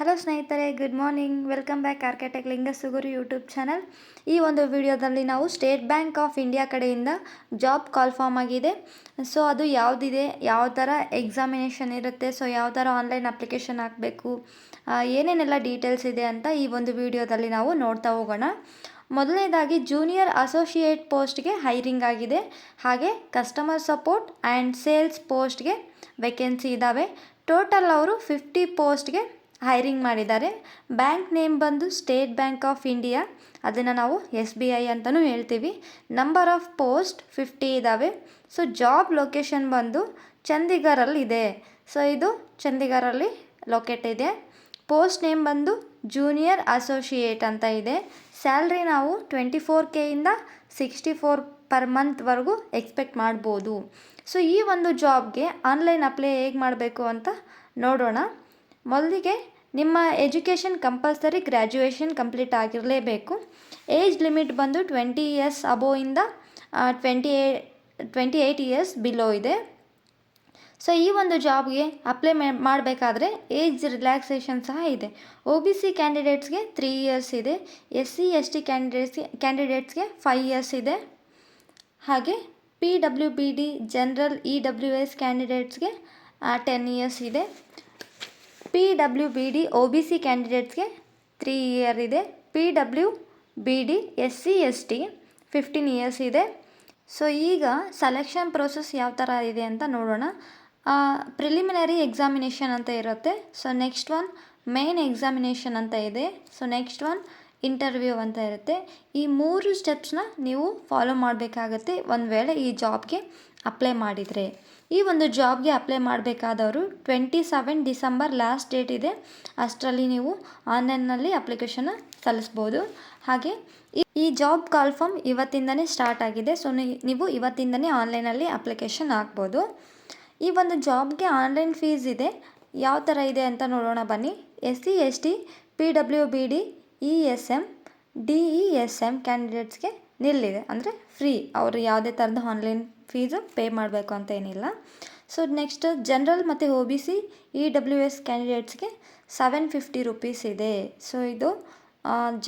Hello ಸ್ನೇಹಿತರೆ good morning welcome back ಲಿಂಗ Lingasugur YouTube channel ಈ ಒಂದು ವಿಡಿಯೋದಲ್ಲಿ ನಾವು ಸ್ಟೇಟ್ ಬ್ಯಾಂಕ್ ಆಫ್ ಇಂಡಿಯಾ ಕಡೆಯಿಂದ ಜಾಬ್ ಕಾಲ್ ಫಾರ್ಮ್ ಆಗಿದೆ. ಸೊ ಅದು ಯಾವುದಿದೆ? ಯಾವ ಥರ ಎಕ್ಸಾಮಿನೇಷನ್ ಇರುತ್ತೆ? ಸೊ ಯಾವ ಥರ ಆನ್ಲೈನ್ ಅಪ್ಲಿಕೇಶನ್ ಹಾಕಬೇಕು? ಏನೇನೆಲ್ಲ ಡೀಟೇಲ್ಸ್ ಇದೆ ಅಂತ ಈ ಒಂದು ವಿಡಿಯೋದಲ್ಲಿ ನಾವು ನೋಡ್ತಾ ಹೋಗೋಣ. ಮೊದಲನೇದಾಗಿ ಜೂನಿಯರ್ ಅಸೋಸಿಯೇಟ್ ಪೋಸ್ಟ್ಗೆ ಹೈರಿಂಗ್ ಆಗಿದೆ. ಹಾಗೆ ಕಸ್ಟಮರ್ ಸಪೋರ್ಟ್ ಆ್ಯಂಡ್ ಸೇಲ್ಸ್ ಪೋಸ್ಟ್ಗೆ ವೇಕೆನ್ಸಿ ಇದ್ದಾವೆ ಟೋಟಲ್ ಅವರು ಫಿಫ್ಟಿ ಪೋಸ್ಟ್ಗೆ ಹೈರಿಂಗ್ ಮಾಡಿದ್ದಾರೆ. ಬ್ಯಾಂಕ್ ನೇಮ್ ಬಂದು ಸ್ಟೇಟ್ ಬ್ಯಾಂಕ್ ಆಫ್ ಇಂಡಿಯಾ. ಅದನ್ನು ನಾವು ಎಸ್ ಬಿ ಐ ಅಂತಲೂ ಹೇಳ್ತೀವಿ. ನಂಬರ್ ಆಫ್ ಪೋಸ್ಟ್ ಫಿಫ್ಟಿ ಇದ್ದಾವೆ ಸೊ, ಜಾಬ್ ಲೊಕೇಶನ್ ಬಂದು ಚಂಡೀಗರಲ್ಲಿ ಇದೆ ಸೊ, ಇದು ಚಂಡೀಗರಲ್ಲಿ ಲೊಕೇಟ್ ಇದೆ. ಪೋಸ್ಟ್ ನೇಮ್ ಬಂದು ಜೂನಿಯರ್ ಅಸೋಸಿಯೇಟ್ ಅಂತ ಇದೆ. ಸ್ಯಾಲ್ರಿ ನಾವು ಟ್ವೆಂಟಿ ಫೋರ್ ಕೆಯಿಂದ ಸಿಕ್ಸ್ಟಿ ಫೋರ್ ಪರ್ ಮಂತ್ವರೆಗೂ ಎಕ್ಸ್ಪೆಕ್ಟ್ ಮಾಡ್ಬೋದು. ಸೊ, ಈ ಒಂದು ಜಾಬ್ಗೆ ಆನ್ಲೈನ್ ಅಪ್ಲೈ ಹೇಗೆ ಮಾಡಬೇಕು ಅಂತ ನೋಡೋಣ. ಮೊದಲಿಗೆ ನಿಮ್ಮ ಎಜುಕೇಷನ್ ಕಂಪಲ್ಸರಿ ಗ್ರ್ಯಾಜುಯೇಷನ್ ಕಂಪ್ಲೀಟ್ ಆಗಿರಲೇಬೇಕು. ಏಜ್ ಲಿಮಿಟ್ ಬಂದು twenty years ಅಬೋಯಿಂದ twenty uh, twenty eight years below ಇದೆ. ಸೊ, ಈ ಒಂದು ಜಾಬ್ಗೆ ಅಪ್ಲೈ ಮಾಡಬೇಕಾದ್ರೆ ಏಜ್ ರಿಲ್ಯಾಕ್ಸೇಷನ್ ಸಹ ಇದೆ. ಒ ಬಿ ಸಿ ಕ್ಯಾಂಡಿಡೇಟ್ಸ್ಗೆ ತ್ರೀ ಇಯರ್ಸ್ ಇದೆ. ಎಸ್ ಸಿ, ಎಸ್ ಟಿ ಕ್ಯಾಂಡಿಡೇಟ್ಸ್ಗೆ ಕ್ಯಾಂಡಿಡೇಟ್ಸ್ಗೆ ಫೈವ್ ಇಯರ್ಸ್ ಇದೆ. ಹಾಗೆ P W B D, general E W S ಕ್ಯಾಂಡಿಡೇಟ್ಸ್ಗೆ ten years ಇದೆ. P W B D O B C ಕ್ಯಾಂಡಿಡೇಟ್ಸ್ಗೆ three year ಇದೆ. P W B D S C S T fifteen years ಇದೆ. So ಈಗ selection process ಯಾವ ಥರ ಇದೆ ಅಂತ ನೋಡೋಣ. Preliminary examination ಅಂತ ಇರುತ್ತೆ. So next one main examination ಅಂತ ಇದೆ. ಸೊ ನೆಕ್ಸ್ಟ್ ಒನ್ ಇಂಟರ್ವ್ಯೂ ಅಂತ ಇರುತ್ತೆ. ಈ ಮೂರು ಸ್ಟೆಪ್ಸ್ನ ನೀವು ಫಾಲೋ ಮಾಡಬೇಕಾಗತ್ತೆ. ಒಂದು ವೇಳೆ ಈ ಜಾಬ್ಗೆ ಅಪ್ಲೈ ಮಾಡಿದರೆ. ಈ ಒಂದು ಜಾಬ್ಗೆ apply ಮಾಡಬೇಕಾದವರು twenty seven December last date ಇದೆ. ಅಷ್ಟರಲ್ಲಿ ನೀವು ಆನ್ಲೈನ್ನಲ್ಲಿ ಅಪ್ಲಿಕೇಶನ್ನ ಸಲ್ಲಿಸ್ಬೋದು. ಹಾಗೆ ಈ ಜಾಬ್ ಕಾಲ್ ಫಾರ್ಮ್ ಇವತ್ತಿಂದನೇ ಸ್ಟಾರ್ಟ್ ಆಗಿದೆ. ಸೊ ನೀವು ಇವತ್ತಿಂದನೇ ಆನ್ಲೈನಲ್ಲಿ ಅಪ್ಲಿಕೇಶನ್ ಹಾಕ್ಬೋದು. ಈ ಒಂದು ಜಾಬ್ಗೆ ಆನ್ಲೈನ್ ಫೀಸ್ ಇದೆ. ಯಾವ ಥರ ಇದೆ ಅಂತ ನೋಡೋಣ ಬನ್ನಿ. S C, S T, P W B D E S M D E S M ಕ್ಯಾಂಡಿಡೇಟ್ಸ್ಗೆ ನಿಲ್ಲಿದೆ. ಅಂದರೆ ಫ್ರೀ ಅವರು ಯಾವುದೇ ಥರದ ಆನ್ಲೈನ್ ಫೀಸು ಪೇ ಮಾಡಬೇಕು ಅಂತ ಏನಿಲ್ಲ. ಸೊ ನೆಕ್ಸ್ಟ್ ಜನರಲ್ ಮತ್ತು O B C E W S ಕ್ಯಾಂಡಿಡೇಟ್ಸ್ಗೆ seven fifty rupees ಇದೆ. ಸೊ ಇದು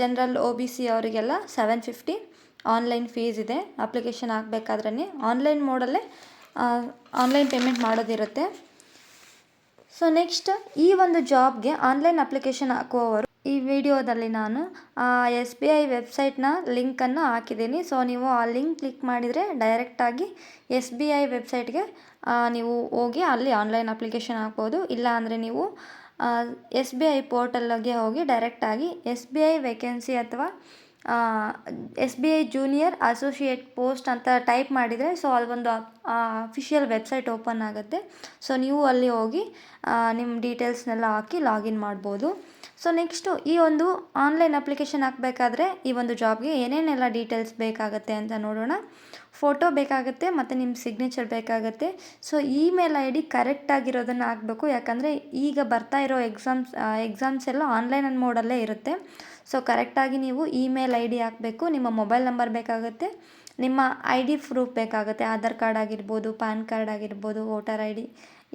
ಜನರಲ್ ಒ ಬಿ ಸಿ ಅವರಿಗೆಲ್ಲ ಸೆವೆನ್ ಫಿಫ್ಟಿ ಆನ್ಲೈನ್ ಫೀಸ್ ಇದೆ. ಅಪ್ಲಿಕೇಶನ್ ಹಾಕಬೇಕಾದ್ರೆ ಆನ್ಲೈನ್ ಮೋಡಲ್ಲೇ ಆನ್ಲೈನ್ ಪೇಮೆಂಟ್ ಮಾಡೋದಿರುತ್ತೆ. ಸೊ ನೆಕ್ಸ್ಟ್ ಈ ಒಂದು ಜಾಬ್ಗೆ ಆನ್ಲೈನ್ ಅಪ್ಲಿಕೇಶನ್ ಹಾಕುವವರು ಈ ವಿಡಿಯೋದಲ್ಲಿ ನಾನು ಎಸ್ ಬಿ ಐ ವೆಬ್ಸೈಟ್ನ ಲಿಂಕನ್ನು ಹಾಕಿದ್ದೀನಿ. ಸೊ, ನೀವು ಆ ಲಿಂಕ್ ಕ್ಲಿಕ್ ಮಾಡಿದರೆ ಡೈರೆಕ್ಟಾಗಿ ಎಸ್ ಬಿ ಐ ವೆಬ್ಸೈಟ್ಗೆ ನೀವು ಹೋಗಿ ಅಲ್ಲಿ ಆನ್ಲೈನ್ ಅಪ್ಲಿಕೇಶನ್ ಹಾಕ್ಬೋದು. ಇಲ್ಲ ಅಂದರೆ ನೀವು ಎಸ್ ಬಿ ಐ ಪೋರ್ಟಲ್ಗೆ ಹೋಗಿ ಡೈರೆಕ್ಟಾಗಿ ಎಸ್ ಬಿ ಐ ವೇಕೆನ್ಸಿ ಅಥವಾ S B I junior associate post ಅಂತ ಟೈಪ್ ಮಾಡಿದರೆ, ಸೊ, ಅಲ್ಲೊಂದು ಅಫಿಷಿಯಲ್ ವೆಬ್ಸೈಟ್ ಓಪನ್ ಆಗುತ್ತೆ. ಸೊ, ನೀವು ಅಲ್ಲಿ ಹೋಗಿ ನಿಮ್ಮ ಡೀಟೇಲ್ಸ್ನೆಲ್ಲ ಹಾಕಿ ಲಾಗಿನ್ ಮಾಡ್ಬೋದು. ಸೊ ನೆಕ್ಸ್ಟು ಈ ಒಂದು ಆನ್ಲೈನ್ ಅಪ್ಲಿಕೇಶನ್ ಹಾಕಬೇಕಾದ್ರೆ ಈ ಒಂದು ಜಾಬ್ಗೆ ಏನೇನೆಲ್ಲ ಡೀಟೇಲ್ಸ್ ಬೇಕಾಗುತ್ತೆ ಅಂತ ನೋಡೋಣ. ಫೋಟೋ ಬೇಕಾಗುತ್ತೆ ಮತ್ತು ನಿಮ್ಮ ಸಿಗ್ನೇಚರ್ ಬೇಕಾಗುತ್ತೆ. ಸೊ ಇಮೇಲ್ ಐ ಡಿ ಕರೆಕ್ಟಾಗಿರೋದನ್ನು ಹಾಕಬೇಕು. ಯಾಕಂದರೆ ಈಗ ಬರ್ತಾ ಇರೋ ಎಕ್ಸಾಮ್ಸ್ ಎಕ್ಸಾಮ್ಸ್ ಎಲ್ಲ ಆನ್ಲೈನ್ ಮೋಡಲ್ಲೇ ಇರುತ್ತೆ. ಸೊ ಕರೆಕ್ಟಾಗಿ ನೀವು ಇಮೇಲ್ ಐ ಡಿ ಹಾಕಬೇಕು. ನಿಮ್ಮ ಮೊಬೈಲ್ ನಂಬರ್ ಬೇಕಾಗುತ್ತೆ. ನಿಮ್ಮ ಐ ಡಿ ಪ್ರೂಫ್ ಬೇಕಾಗುತ್ತೆ. ಆಧಾರ್ ಕಾರ್ಡ್ ಆಗಿರ್ಬೋದು ಪ್ಯಾನ್ ಕಾರ್ಡ್ ಆಗಿರ್ಬೋದು ವೋಟರ್ ಐ ಡಿ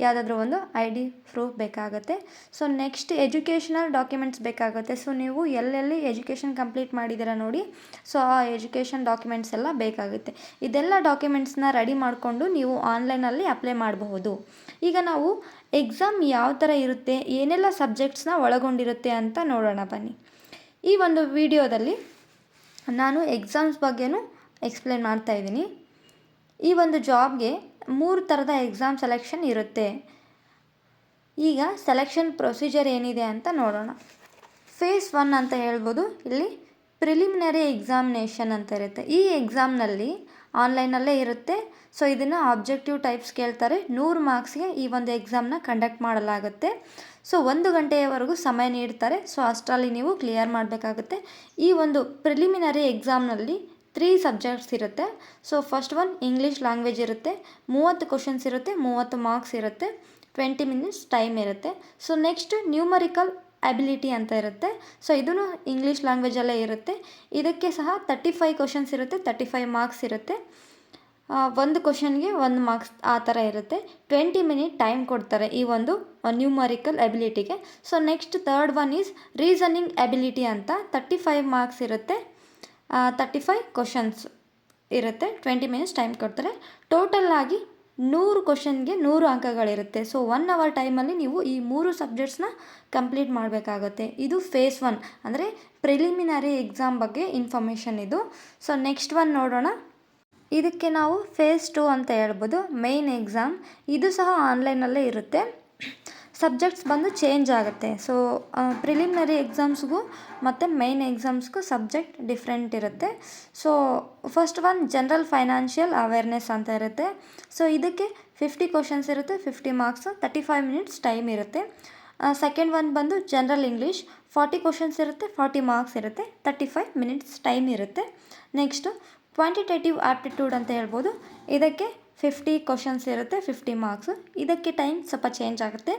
ಯಾವುದಾದ್ರೂ ಒಂದು ಐ ಡಿ ಪ್ರೂಫ್ ಬೇಕಾಗುತ್ತೆ. ಸೊ ನೆಕ್ಸ್ಟ್ ಎಜುಕೇಷನಲ್ ಡಾಕ್ಯುಮೆಂಟ್ಸ್ ಬೇಕಾಗುತ್ತೆ. ಸೊ ನೀವು ಎಲ್ಲೆಲ್ಲಿ ಎಜುಕೇಷನ್ ಕಂಪ್ಲೀಟ್ ಮಾಡಿದ್ದೀರಾ ನೋಡಿ, ಸೊ ಆ ಎಜುಕೇಷನ್ ಡಾಕ್ಯುಮೆಂಟ್ಸ್ ಎಲ್ಲ ಬೇಕಾಗುತ್ತೆ. ಇದೆಲ್ಲ ಡಾಕ್ಯುಮೆಂಟ್ಸ್ನ ರೆಡಿ ಮಾಡಿಕೊಂಡು ನೀವು ಆನ್ಲೈನಲ್ಲಿ ಅಪ್ಲೈ ಮಾಡಬಹುದು. ಈಗ ನಾವು ಎಕ್ಸಾಮ್ ಯಾವ ಥರ ಇರುತ್ತೆ, ಏನೆಲ್ಲ ಸಬ್ಜೆಕ್ಟ್ಸ್ನ ಒಳಗೊಂಡಿರುತ್ತೆ ಅಂತ ನೋಡೋಣ ಬನ್ನಿ. ಈ ಒಂದು ವಿಡಿಯೋದಲ್ಲಿ ನಾನು ಎಕ್ಸಾಮ್ಸ್ ಬಗ್ಗೆನೂ ಎಕ್ಸ್ಪ್ಲೇನ್ ಮಾಡ್ತಾಯಿದ್ದೀನಿ ಈ ಒಂದು ಜಾಬ್ಗೆ ಮೂರು ಥರದ ಎಕ್ಸಾಮ್ ಸೆಲೆಕ್ಷನ್ ಇರುತ್ತೆ. ಈಗ ಸೆಲೆಕ್ಷನ್ ಪ್ರೊಸೀಜರ್ ಏನಿದೆ ಅಂತ ನೋಡೋಣ. ಫೇಸ್ ಒನ್ ಅಂತ ಹೇಳ್ಬೋದು. ಇಲ್ಲಿ ಪ್ರಿಲಿಮಿನರಿ ಎಕ್ಸಾಮಿನೇಷನ್ ಅಂತ ಇರುತ್ತೆ. ಈ ಎಕ್ಸಾಮ್ನಲ್ಲಿ ಆನ್ಲೈನಲ್ಲೇ ಇರುತ್ತೆ. ಸೊ ಇದನ್ನು ಆಬ್ಜೆಕ್ಟಿವ್ ಟೈಪ್ಸ್ ಕೇಳ್ತಾರೆ. ನೂರು ಮಾರ್ಕ್ಸ್ಗೆ ಈ ಒಂದು ಎಕ್ಸಾಮ್ನ ಕಂಡಕ್ಟ್ ಮಾಡಲಾಗುತ್ತೆ. ಸೊ ಒಂದು ಗಂಟೆಯವರೆಗೂ ಸಮಯ ನೀಡ್ತಾರೆ. ಸೊ ಅಷ್ಟರಲ್ಲಿ ನೀವು ಕ್ಲಿಯರ್ ಮಾಡಬೇಕಾಗುತ್ತೆ. ಈ ಒಂದು ಪ್ರಿಲಿಮಿನರಿ ಎಕ್ಸಾಮ್ನಲ್ಲಿ ತ್ರೀ ಸಬ್ಜೆಕ್ಟ್ಸ್ ಇರುತ್ತೆ. So first one English language ಇರುತ್ತೆ. ಮೂವತ್ತು ಕ್ವಶನ್ಸ್ ಇರುತ್ತೆ, ಮೂವತ್ತು ಮಾರ್ಕ್ಸ್ ಇರುತ್ತೆ. ಟ್ವೆಂಟಿ ಮಿನಿಟ್ಸ್ ಟೈಮ್ ಇರುತ್ತೆ. ಸೊ ನೆಕ್ಸ್ಟ್ ನ್ಯೂಮರಿಕಲ್ ಅಬಿಲಿಟಿ ಅಂತ ಇರುತ್ತೆ. ಸೊ ಇದೂ ಇಂಗ್ಲೀಷ್ ಲ್ಯಾಂಗ್ವೇಜಲ್ಲೇ ಇರುತ್ತೆ. ಇದಕ್ಕೆ ಸಹ ತರ್ಟಿ ಫೈವ್ ಕ್ವಶನ್ಸ್ ಇರುತ್ತೆ ತರ್ಟಿ ಫೈವ್ ಮಾರ್ಕ್ಸ್ ಇರುತ್ತೆ ಒಂದು ಕ್ವಶನ್ಗೆ ಒಂದು ಮಾರ್ಕ್ಸ್ ಆ ಥರ ಇರುತ್ತೆ. ಟ್ವೆಂಟಿ ಮಿನಿಟ್ ಟೈಮ್ ಕೊಡ್ತಾರೆ ಈ ಒಂದು numerical ಎಬಿಲಿಟಿಗೆ so next third one is reasoning ability ಅಂತ. ತರ್ಟಿ ಫೈವ್ ಮಾರ್ಕ್ಸ್ ಇರುತ್ತೆ. ತರ್ಟಿ ಫೈವ್ ಕ್ವಶನ್ಸ್ ಇರುತ್ತೆ ಟ್ವೆಂಟಿ ಮಿನಿಟ್ಸ್ ಟೈಮ್ ಕೊಡ್ತಾರೆ. ಟೋಟಲ್ ಆಗಿ ನೂರು ಕ್ವಶನ್ಗೆ ನೂರು ಅಂಕಗಳಿರುತ್ತೆ. ಸೊ ಒನ್ ಅವರ್ ಟೈಮಲ್ಲಿ ನೀವು ಈ ಮೂರು ಸಬ್ಜೆಕ್ಟ್ಸ್ನ ಕಂಪ್ಲೀಟ್ ಮಾಡಬೇಕಾಗುತ್ತೆ. ಇದು ಫೇಸ್ ಒನ್ ಅಂದರೆ ಪ್ರಿಲಿಮಿನರಿ ಎಕ್ಸಾಮ್ ಬಗ್ಗೆ ಇನ್ಫಾರ್ಮೇಷನ್ ಇದು. ಸೊ ನೆಕ್ಸ್ಟ್ ಒನ್ ನೋಡೋಣ. ಇದಕ್ಕೆ ನಾವು ಫೇಸ್ ಟು ಅಂತ ಹೇಳ್ಬೋದು ಮೇಯ್ನ್ ಎಕ್ಸಾಮ್ ಇದು ಸಹ ಆನ್ಲೈನಲ್ಲೇ ಇರುತ್ತೆ. ಸಬ್ಜೆಕ್ಟ್ಸ್ ಬಂದು ಚೇಂಜ್ ಆಗುತ್ತೆ. ಸೊ ಪ್ರಿಲಿಮಿನರಿ ಎಕ್ಸಾಮ್ಸ್ಗೂ ಮತ್ತು ಮೈನ್ ಎಕ್ಸಾಮ್ಸ್ಗೂ ಸಬ್ಜೆಕ್ಟ್ ಡಿಫ್ರೆಂಟ್ ಇರುತ್ತೆ. So first one general financial awareness ಅಂತ ಇರುತ್ತೆ. ಸೊ ಇದಕ್ಕೆ ಫಿಫ್ಟಿ ಕ್ವಶನ್ಸ್ ಇರುತ್ತೆ fifty marks thirty five minutes time ಇರುತ್ತೆ ಸೆಕೆಂಡ್ ಒನ್ ಬಂದು ಜನರಲ್ ಇಂಗ್ಲೀಷ್ ಫಾರ್ಟಿ ಕ್ವಶನ್ಸ್ ಇರುತ್ತೆ ಫಾರ್ಟಿ ಮಾರ್ಕ್ಸ್ ಇರುತ್ತೆ ತರ್ಟಿ ಫೈವ್ ಮಿನಿಟ್ಸ್ ಟೈಮ್ ಇರುತ್ತೆ. ನೆಕ್ಸ್ಟು ಕ್ವಾಂಟಿಟೇಟಿವ್ ಆಪ್ಟಿಟ್ಯೂಡ್ ಅಂತ ಹೇಳ್ಬೋದು. ಇದಕ್ಕೆ ಫಿಫ್ಟಿ ಕ್ವಶನ್ಸ್ ಇರುತ್ತೆ ಫಿಫ್ಟಿ ಮಾರ್ಕ್ಸು ಇದಕ್ಕೆ ಟೈಮ್ ಸ್ವಲ್ಪ ಚೇಂಜ್ ಆಗುತ್ತೆ.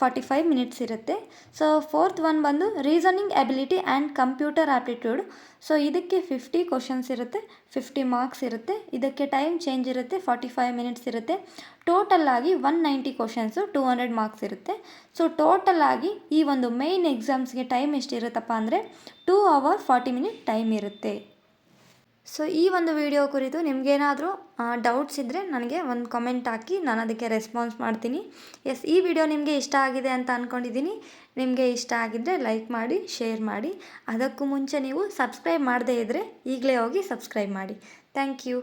ಫಾರ್ಟಿ ಫೈವ್ ಮಿನಿಟ್ಸ್ ಇರುತ್ತೆ. ಸೊ ಫೋರ್ತ್ ಒನ್ ಬಂದು reasoning ability and computer aptitude so ಇದಕ್ಕೆ ಫಿಫ್ಟಿ ಕ್ವಶನ್ಸ್ ಇರುತ್ತೆ ಫಿಫ್ಟಿ ಮಾರ್ಕ್ಸ್ ಇರುತ್ತೆ. ಇದಕ್ಕೆ ಟೈಮ್ ಚೇಂಜ್ ಇರುತ್ತೆ ಫಾರ್ಟಿ ಫೈವ್ ಮಿನಿಟ್ಸ್ ಇರುತ್ತೆ. ಟೋಟಲ್ ಆಗಿ one ninety questions two hundred marks ಇರುತ್ತೆ. ಸೊ ಟೋಟಲ್ ಆಗಿ ಈ ಒಂದು ಮೇಯ್ನ್ ಎಕ್ಸಾಮ್ಸ್ಗೆ ಟೈಮ್ ಎಷ್ಟಿರುತ್ತಪ್ಪ ಅಂದರೆ two hour forty minute time ಇರುತ್ತೆ. ಸೊ ಈ ಒಂದು ವಿಡಿಯೋ ಕುರಿತು ನಿಮಗೇನಾದರೂ ಡೌಟ್ಸ್ ಇದ್ದರೆ ನನಗೆ ಒಂದು ಕಮೆಂಟ್ ಹಾಕಿ, ನಾನು ಅದಕ್ಕೆ ರೆಸ್ಪಾನ್ಸ್ ಮಾಡ್ತೀನಿ. ಎಸ್ ಈ ವಿಡಿಯೋ ನಿಮಗೆ ಇಷ್ಟ ಆಗಿದೆ ಅಂತ ಅಂದ್ಕೊಂಡಿದ್ದೀನಿ ನಿಮಗೆ ಇಷ್ಟ ಆಗಿದ್ದರೆ ಲೈಕ್ ಮಾಡಿ ಶೇರ್ ಮಾಡಿ. ಅದಕ್ಕೂ ಮುಂಚೆ ನೀವು ಸಬ್ಸ್ಕ್ರೈಬ್ ಮಾಡದೇ ಇದ್ದರೆ ಈಗಲೇ ಹೋಗಿ ಸಬ್ಸ್ಕ್ರೈಬ್ ಮಾಡಿ. Thank you